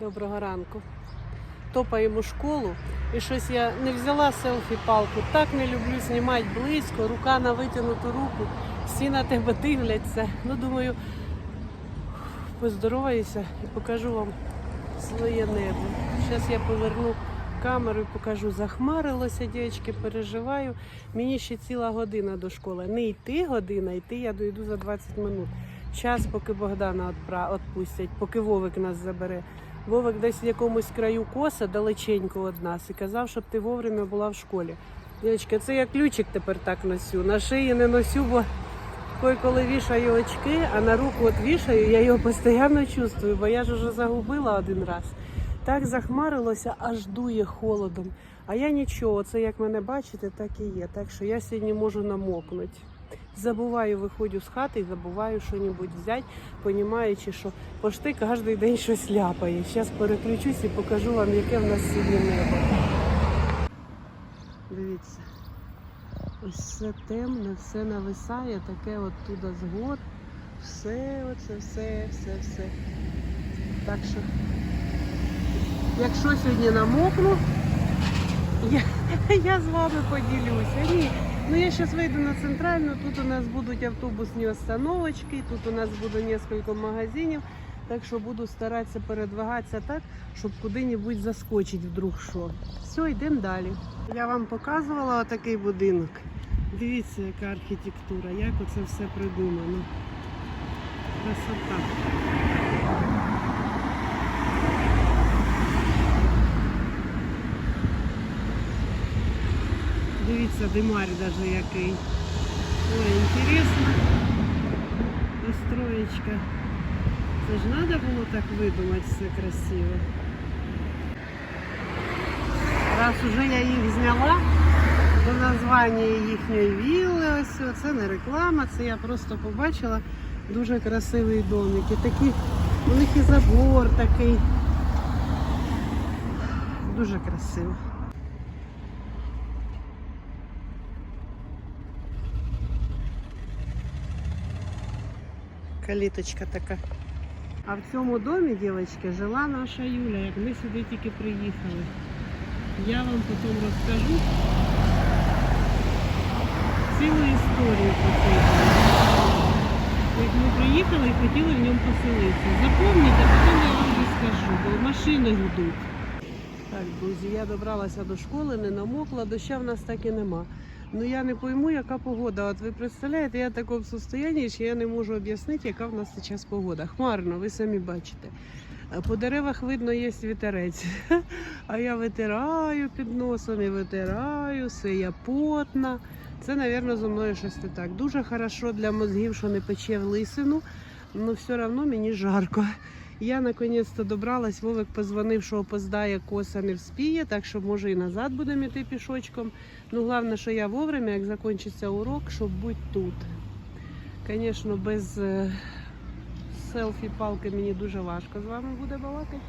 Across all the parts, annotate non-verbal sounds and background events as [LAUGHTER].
Доброго ранку. Топаємо школу. І щось я не взяла селфі-палку. Так не люблю знімати близько, рука на витягнуту руку, всі на тебе дивляться. Ну, думаю, поздороваюся і покажу вам своє небо. Зараз я поверну камеру і покажу. Захмарилося, дівчатки, переживаю. Мені ще ціла година до школи. Не йти година, йти я дойду за 20 минут. Час, поки Богдана відпустять, поки Вовик нас забере. Вовик десь в якомусь краю коса далеченько від нас і казав, щоб ти вовремя була в школі. Дівчатка, це я ключик тепер так носю. На шиї не носю, бо Кой, коли вішаю очки, а на руку от вішаю, я його постійно чувствую, бо я ж вже загубила один раз. Так захмарилося, аж дує холодом. А я нічого, це як мене бачите, так і є. Так що я сьогодні можу намокнути. Забуваю, виходжу з хати і забуваю щось взяти, понімаючи, що пошти кожен день щось ляпає. Зараз переключусь і покажу вам, яке в нас сьогодні небо. Дивіться. Ось все темне, все нависає, таке от туди з гор. Все, оце, все, все, все. Так що, якщо сьогодні намокну, я, я з вами поділюся. Ну я зараз вийду на центральну, тут у нас будуть автобусні остановочки, тут у нас буде кілька магазинів. Так що буду старатися передвигатися так, щоб куди-небудь заскочити вдруг що. Все, йдемо далі. Я вам показувала отакий будинок. Дивіться, яка архітектура, як оце все придумано. Красота. Дивіться, димарь даже який. Ой, інтересно. Построєчка. Це ж треба було так видумати все красиво. Раз уже я їх зняла, до названня їхньої вілли, ось це не реклама, це я просто побачила дуже красивий домик. І такі, у них і забор такий. Дуже красиво. Каліточка така. А в цьому домі, дівчатки, жила наша Юля, як ми сюди тільки приїхали. Я вам потім розкажу цілу історію про цей дом. Як ми приїхали і хотіли в ньому поселитися. Запомніть, а потім я вам розкажу, бо машини гудуть. Так, друзі, я добралася до школи, не намокла, доща в нас так і нема. Ну я не пойму, яка погода. От ви представляєте, я в такому состоянні, що я не можу об'яснити, яка в нас зараз погода. Хмарно, ви самі бачите. Е, По деревах видно, є вітерець. [LAUGHS] А я витираю під носом і витираю, все я потна. Це, мабуть, зі мною щось не так. Дуже хорошо для мозгів, що не пече в лисину, але все одно мені жарко. Я наконець-то добралась, Вовик позвонив, що опоздає, коса не вспіє, так що може і назад будемо йти пішочком. Ну, головне, що я вовремя, як закінчиться урок, щоб бути тут. Звісно, без е, селфі-палки мені дуже важко з вами буде балакати.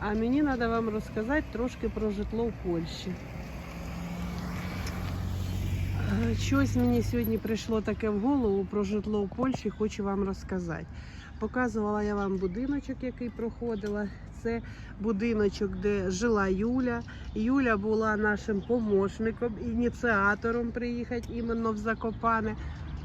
А мені треба вам розказати трошки про житло в Польщі. Е, Щось мені сьогодні прийшло таке в голову про житло в Польщі, хочу вам розказати. Показувала я вам будиночок, який проходила. Це будиночок, де жила Юля. Юля була нашим помощником, ініціатором приїхати іменно в Закопане.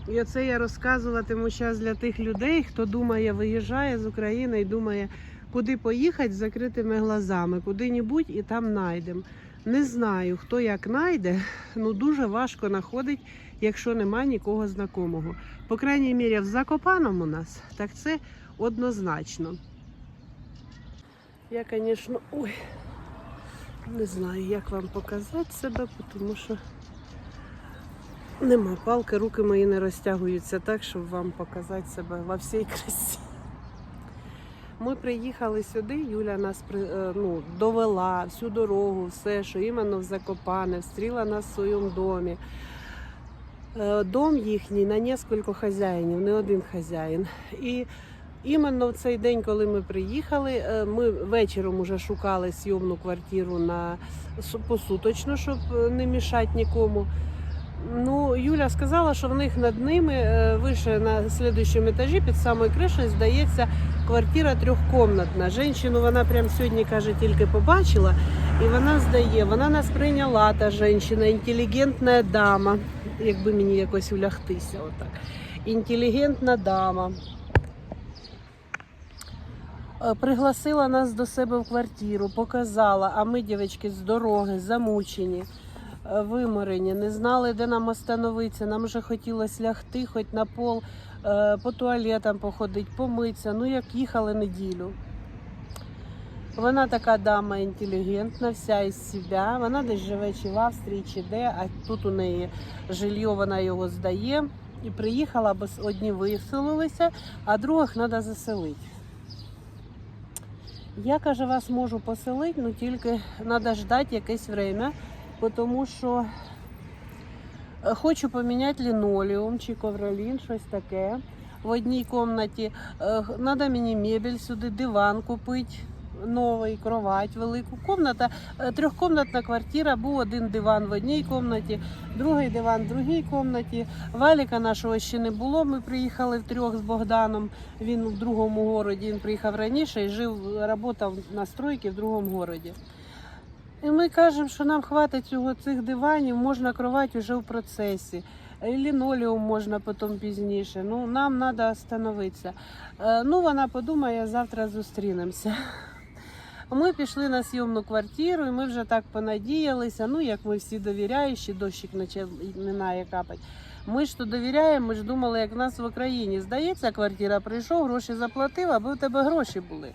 І оце я розказуватиму зараз для тих людей, хто думає, виїжджає з України і думає, куди поїхати з закритими глазами, куди-небудь і там знайдемо. Не знаю, хто як знайде, ну дуже важко знаходить, якщо немає нікого знакомого. По крайній мірі, в Закопаному нас, так це однозначно. Я, звісно, ой, не знаю, як вам показати себе, тому що нема палки, руки мої не розтягуються так, щоб вам показати себе во всій красі. Ми приїхали сюди, Юля нас е, ну, довела всю дорогу, все, що іменно в Закопане, встріла нас в своєму домі. Е, Дом їхній на несколько хазяїнів, не один хазяїн. І іменно в цей день, коли ми приїхали, е, ми вечором уже шукали зйомну квартиру на су- посуточно, щоб е, не мішати нікому. Ну, Юля сказала, що в них над ними е, вище на слідуючому етажі під самою кришею здається квартира трьохкомнатна. Женщину вона прям сьогодні каже, тільки побачила, і вона здає. Вона нас прийняла та жінка, інтелігентна дама, якби мені якось улягтися. Отак. Інтелігентна дама. Е, Пригласила нас до себе в квартиру, показала, а ми, дівчатки, з дороги, замучені, виморені, не знали, де нам остановитися. Нам вже хотілося лягти, хоч на пол, е, по туалетам походити, помитися. Ну, як їхали неділю. Вона така дама інтелігентна, вся із себе. Вона десь живе чи в Австрії, чи де, а тут у неї жилье, вона його здає. І приїхала, бо одні виселилися, а других треба заселити. Я каже, вас можу поселити, але тільки треба ждати якесь время, тому що е, хочу поміняти лінолеум чи ковролін, щось таке. В одній кімнаті треба мені мебель сюди, диван купити. Новий кровать велику. Комната, е, трьохкомнатна квартира, був один диван в одній кімнаті, другий диван в другій кімнаті. Валіка нашого ще не було. Ми приїхали втрьох з Богданом. Він в другому городі. Він приїхав раніше і жив, працював на стройці в другому городі. І ми кажемо, що нам хватить цього цих диванів, можна кровать вже в процесі. Лінолеум можна потім пізніше. Ну, нам треба встановитися. Е, Ну, вона подумає, завтра зустрінемося. [LAUGHS] Ми пішли на зйомну квартиру, і ми вже так понадіялися. Ну, як ми всі довіряючі, дощик починає капати. Ми ж то довіряємо, ми ж думали, як в нас в Україні. Здається, квартира прийшов, гроші заплатив, аби у тебе гроші були.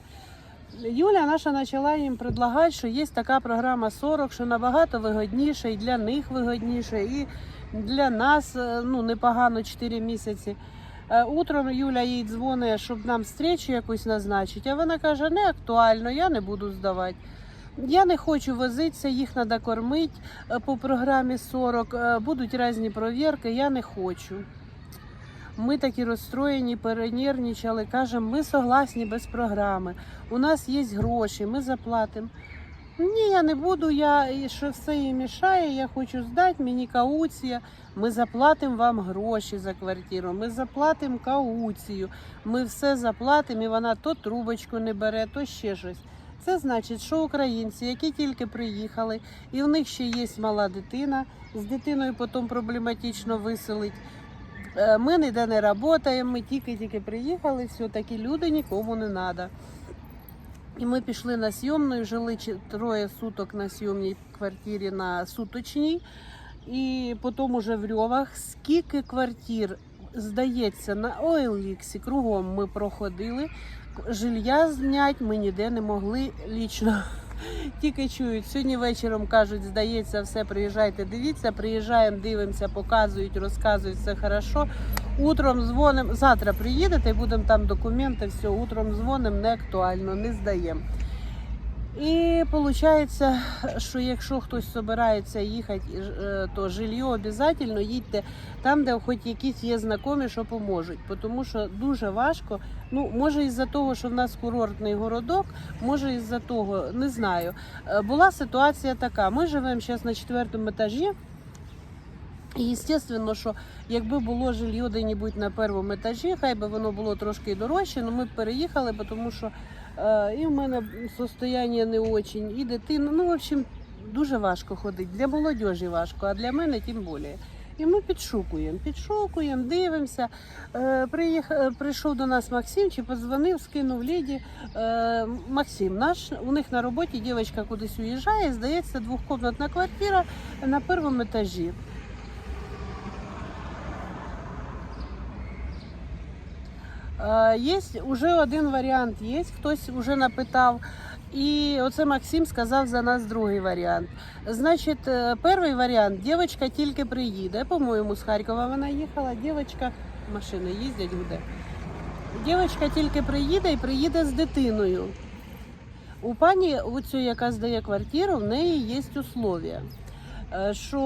Юля наша почала їм предлагати, що є така програма 40, що набагато вигодніше, і для них вигодніше, і для нас е, ну, непогано 4 місяці. Е, Утром Юля їй дзвонить, щоб нам зустрічу якусь назначити, а вона каже, не актуально, я не буду здавати. Я не хочу возитися, їх треба кормити е, по програмі 40, е, будуть різні провірки, я не хочу. Ми такі розстроєні, перенервничали, кажемо, ми согласні без програми. У нас є гроші, ми заплатимо. Ні, я не буду, я що все їй мішає, я хочу здати, мені кауція. Ми заплатимо вам гроші за квартиру, ми заплатимо кауцію, ми все заплатимо, і вона то трубочку не бере, то ще щось. Це значить, що українці, які тільки приїхали, і в них ще є мала дитина, з дитиною потім проблематично виселить. Е, Ми ніде не працюємо, ми тільки-тільки приїхали, все, такі люди нікому не треба. І ми пішли на зйомну, і жили троє суток на зйомній квартирі на суточній. І потім уже в Льовах. Скільки квартир здається на OLX, кругом ми проходили. Жилья зняти ми ніде не могли лічно. Тільки чують. Сьогодні вечором кажуть, здається, все, приїжджайте, дивіться, приїжджаємо, дивимося, показують, розказують, все хорошо. Утром дзвонимо, завтра приїдете будемо там документи, все, утром дзвонимо, не актуально, не здаємо. І виходить, що якщо хтось збирається їхати, е, то жилье обов'язково їдьте там, де хоч якісь є знайомі, що поможуть. Тому що дуже важко. Ну, може, із-за того, що в нас курортний городок, може із-за того, не знаю. Е, Була ситуація така. Ми живемо зараз на четвертому етажі. І звісно, що якби було жилье де-небудь на першому етажі, хай би воно було трошки дорожче, але ми б переїхали, тому що і в мене состояння не дуже, і дитина. Ну, в общем, дуже важко ходити. Для молодіжі важко, а для мене тим більше. І ми підшукуємо, підшукуємо, дивимося. Е, приїх, е, прийшов до нас Максим, чи подзвонив, скинув леді. Е, Максим, наш у них на роботі дівчинка кудись уїжджає, здається, двохкомнатна квартира на першому етажі. Є вже один варіант, є хтось вже напитав. І оце Максим сказав за нас другий варіант. Значить, е, перший варіант, дівчинка тільки приїде. По-моєму, з Харкова вона їхала. Дівчинка, машини їздять буде. Дівчинка тільки приїде і приїде з дитиною. У пані, оцю, яка здає квартиру, в неї є условия. Е, що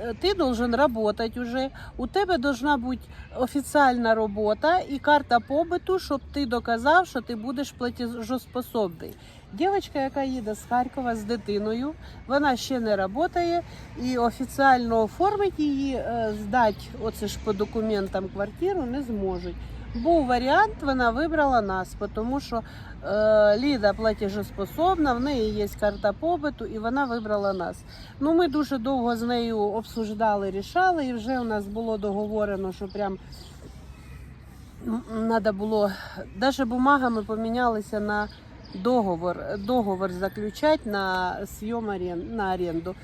е, ти должен працювати уже, у тебе должна бути офіційна робота і карта побиту, щоб ти доказав, що ти будеш платежоспособний. Дівчинка, яка їде з Харкова з дитиною, вона ще не працює і офіційно оформити її, е, здати оце ж по документам квартиру не зможуть. Був варіант, вона вибрала нас, тому що е, Ліда платежоспособна, в неї є карта побиту, і вона вибрала нас. Ну, ми дуже довго з нею обсуждали, рішали, і вже у нас було договорено, що прям треба було, навіть бумагами помінялися на договор, договор заключати на арен- на оренду.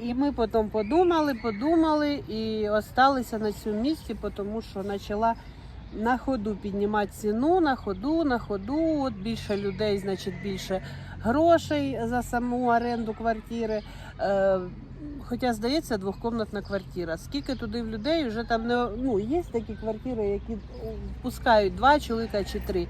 І ми потім подумали, подумали і осталися на цьому місці, тому що почала на ходу піднімати ціну, на ходу, на ходу. От більше людей, значить більше грошей за саму оренду квартири. Е, Хоча, здається, двохкомнатна квартира. Скільки туди в людей вже там не ну, є такі квартири, які пускають два чоловіка чи три.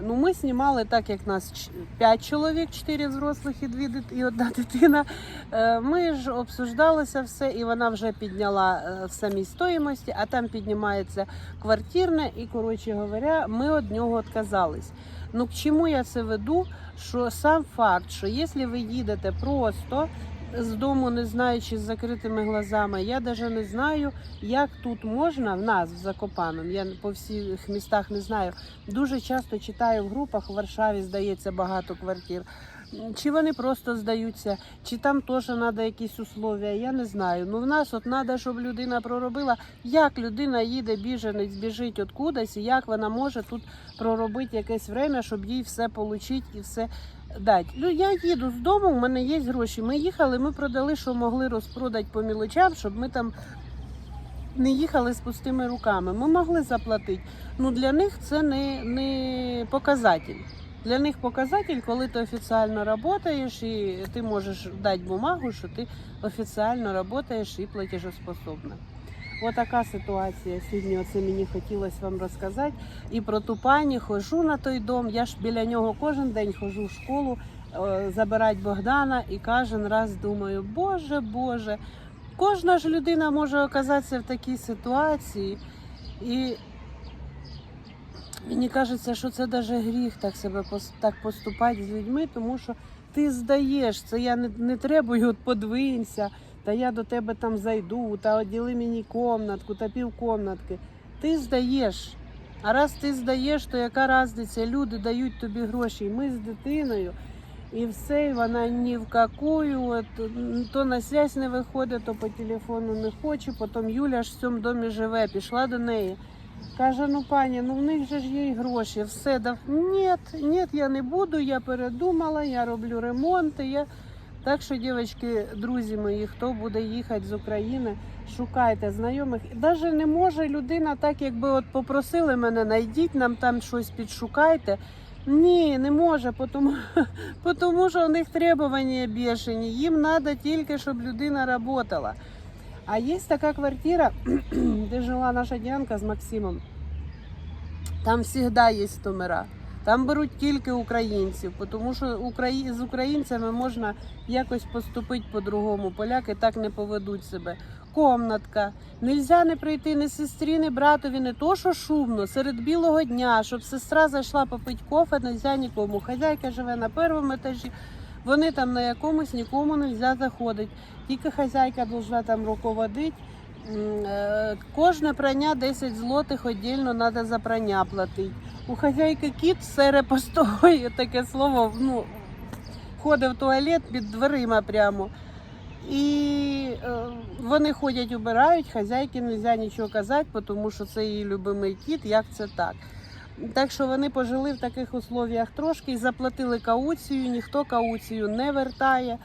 Ну, ми знімали так, як нас ч- п'ять чоловік, чотири взрослих і дві дит- і одна дитина. Е, Ми ж обсуждалося все, і вона вже підняла е, в самій стоїмості, а там піднімається квартирне, і, коротше говоря, ми від нього відказались. Ну к чому я це веду? Що сам факт, що якщо ви їдете просто з дому, не знаючи з закритими глазами, я навіть не знаю, як тут можна в нас в Закопаному. Я по всіх містах не знаю. Дуже часто читаю в групах в Варшаві, здається, багато квартир. Чи вони просто здаються, чи там теж треба якісь условия, я не знаю. Ну в нас от треба, щоб людина проробила. Як людина їде, біженець, біжить откудись, і як вона може тут проробити якесь время, щоб їй все отримати і все дати. Ну я їду з дому, у мене є гроші. Ми їхали, ми продали, що могли розпродати по мілочам, щоб ми там не їхали з пустими руками. Ми могли заплатити. Ну для них це не, не показатель. Для них показатель, коли ти офіційно працюєш і ти можеш дати бумагу, що ти офіційно працюєш і платежоспособна. Отака ситуація сьогодні. Оце мені хотілося вам розказати. І про ту пані хожу на той дом. Я ж біля нього кожен день хожу в школу е, забирати Богдана і кожен раз думаю, Боже, Боже, кожна ж людина може оказатися в такій ситуації. І мені кажеться, що це навіть гріх так себе так поступати з людьми, тому що ти здаєш, це я не, не требую, подвинься, та я до тебе там зайду, та оділи мені комнатку, та півкомнатки. Ти здаєш. А раз ти здаєш, то яка різниця? Люди дають тобі гроші. Ми з дитиною, і все, і вона ні в какую, от, то на связь не виходить, то по телефону не хоче. Потім Юля ж в цьому домі живе, пішла до неї. Каже, ну пані, ну в них же ж є й гроші, все дав. Ні, ні, я не буду, я передумала, я роблю ремонти. Я... Так що, дівчатки, друзі мої, хто буде їхати з України, шукайте знайомих. Навіть не може людина, так якби от попросили мене, найдіть нам там щось підшукайте. Ні, не може, [LAUGHS] тому, тому що у них требування бешені. Їм треба тільки, щоб людина працювала. А є така квартира, [CLEARS THROAT] де жила наша Діанка з Максимом. Там завжди є номера. Там беруть тільки українців, тому що з українцями можна якось поступити по-другому. Поляки так не поведуть себе. Комнатка. Нельзя не прийти ні сестрі, ні братові, не то, що шумно, серед білого дня, щоб сестра зайшла попити кофе, нельзя нікому. Хазяйка живе на першому етажі. Вони там на якомусь нікому не можна заходити. Тільки хазяйка повинна там руководити. Е, Кожне прання 10 злотих віддільно треба за прання платити. У хазяйки кіт сере постої, [LAUGHS] таке слово, ну, ходить в туалет під дверима прямо. І е, вони ходять, убирають, хазяйки не можна нічого казати, тому що це її любимий кіт, як це так. Так що вони пожили в таких условіях трошки і заплатили кауцію, ніхто кауцію не вертає.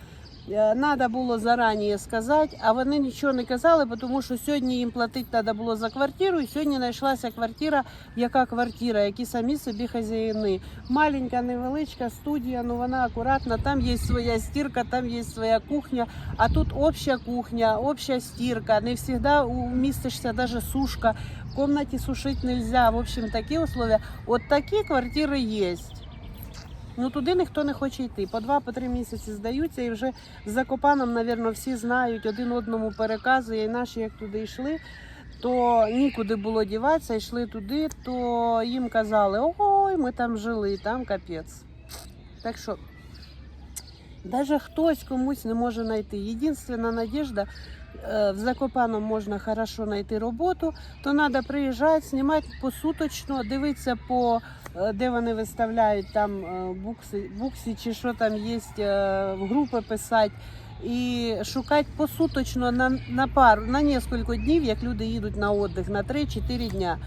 Треба було зарані сказати, а вони нічого не казали, тому що сьогодні їм платити треба було за квартиру, і сьогодні знайшлася квартира, яка квартира, які самі собі хазяїни. Маленька, невеличка студія, ну вона акуратна, там є своя стірка, там є своя кухня, а тут обща кухня, обща стірка. Не завжди умістишся, навіть сушка. В комнаті сушити нельзя. В общем, такі условия. От такі квартири є. Ну туди ніхто не хоче йти. По два, по три місяці здаються, і вже з Закопаном, напевно, всі знають, один одному переказує. І наші, як туди йшли, то нікуди було діватися, йшли туди, то їм казали, ой, ми там жили, там капець. Так що, навіть хтось комусь не може знайти. Єдинственна надіжда, в Закопаном можна хорошо знайти роботу, то треба приїжджати, знімати посуточно, дивитися по е, де вони виставляють там е, букси, буксі чи що там є, е, в групи писати. І шукати посуточно на, на пару, на кілька днів, як люди їдуть на віддих, на 3-4 дня.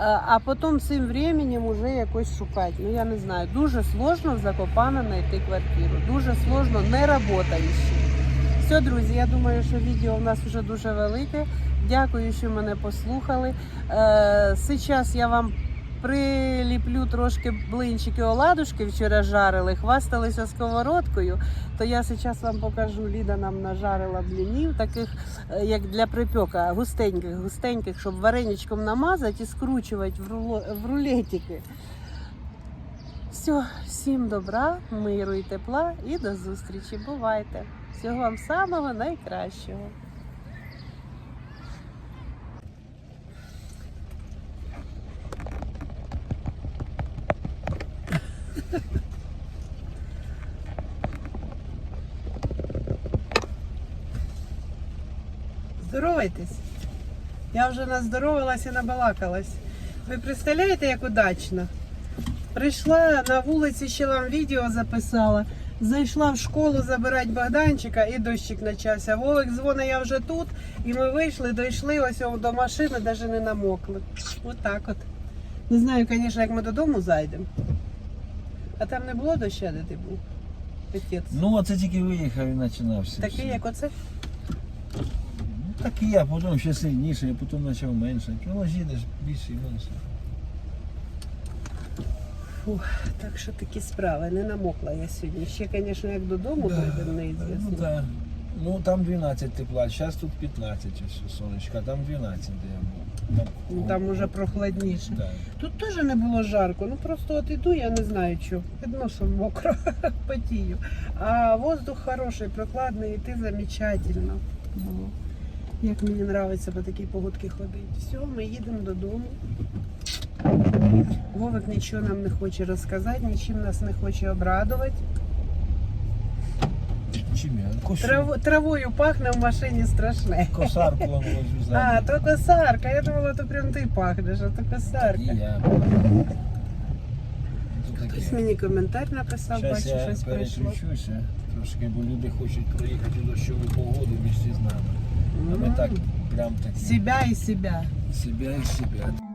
А потім цим временем уже якось шукати. Ну я не знаю. Дуже сложно в Закопане знайти квартиру. Дуже сложно, не работаючи. Все, друзі, я думаю, що відео в нас вже дуже велике. Дякую, що мене послухали. Е, Зараз я вам приліплю трошки блинчики оладушки вчора жарили, хвасталися сковородкою. То я зараз вам покажу. Ліда нам нажарила блінів, таких е, як для припека, густеньких, густеньких, щоб вареничком намазати і скручувати в, в рулетики. Все, всім добра, миру і тепла і до зустрічі. Бувайте! Всього вам самого найкращого. Здоровайтесь. Я вже наздоровилась і набалакалась. Ви представляєте, як удачно? Прийшла на вулиці, ще вам відео записала. Зайшла в школу забирати Богданчика і дощик почався. Вовик дзвонить, я вже тут. І ми вийшли, дійшли ось до машини, навіть не намокли. Отак от. Не знаю, звісно, як ми додому зайдемо. А там не було дощу, де ти був? Отець. Ну, оце тільки виїхав і починався. Такий, як оце? Ну, такий, а потім ще сильніше, а потім почав менше. Воно ж їдеш більше і менше. Фух, так що такі справи. Не намокла я сьогодні. Ще, звісно, як додому Ну, неізвісно. да. ну там 12 тепла, зараз тут 15 ось сонечка, там 12, де я був. Там, Ну, Там уже прохладніше. Да. Тут теж не було жарко. Ну просто от іду, я не знаю що. Під носом мокро [LAUGHS] потію. А воздух хороший, прохладний, і ти замечательно. було. Як мені подобається по такій погодці ходити. Все, ми їдемо додому. Вовик нічого нам не хоче розказати, нічим нас не хоче обрадувати. Чим я? Трав, травою пахне в машині страшне. Косарку вам возю А, то косарка. Я думала, то прям ти пахнеш, а то І я. Хтось мені коментар написав, бачу, я щось прийшло. переключуся трошки, бо люди хочуть проїхати у дощову погоду місті з нами. А ми так прям такі. Себя і себя. Себя і себя.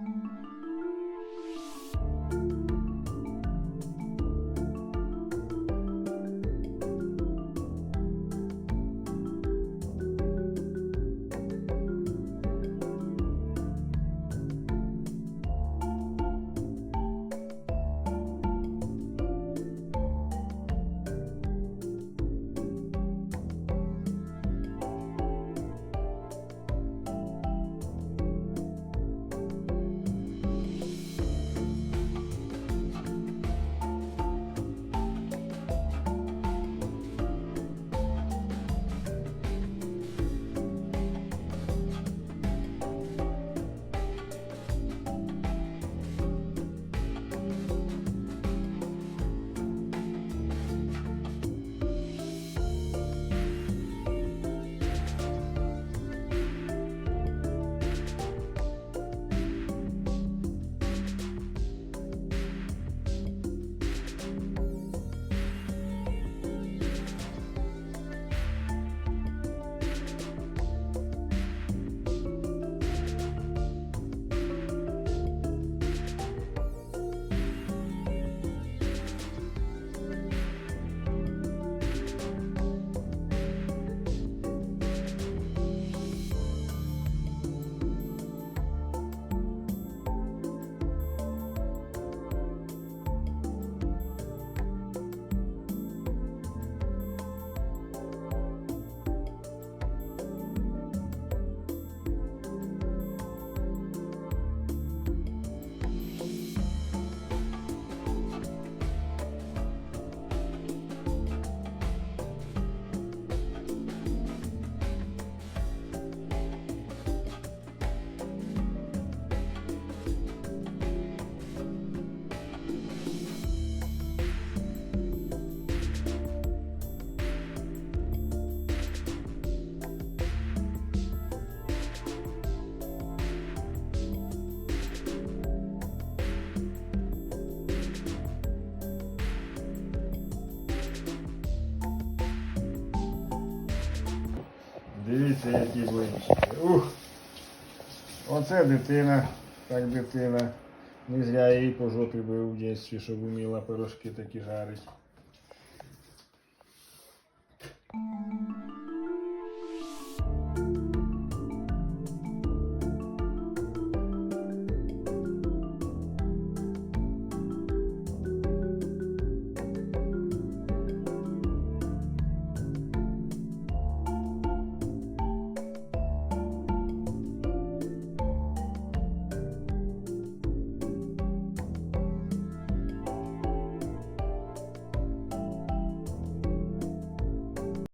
Які блинчики. Ух! Оце дитина, так дитина. Не зря її по жопі бив в дитинстві, щоб вміла пирожки такі жарити.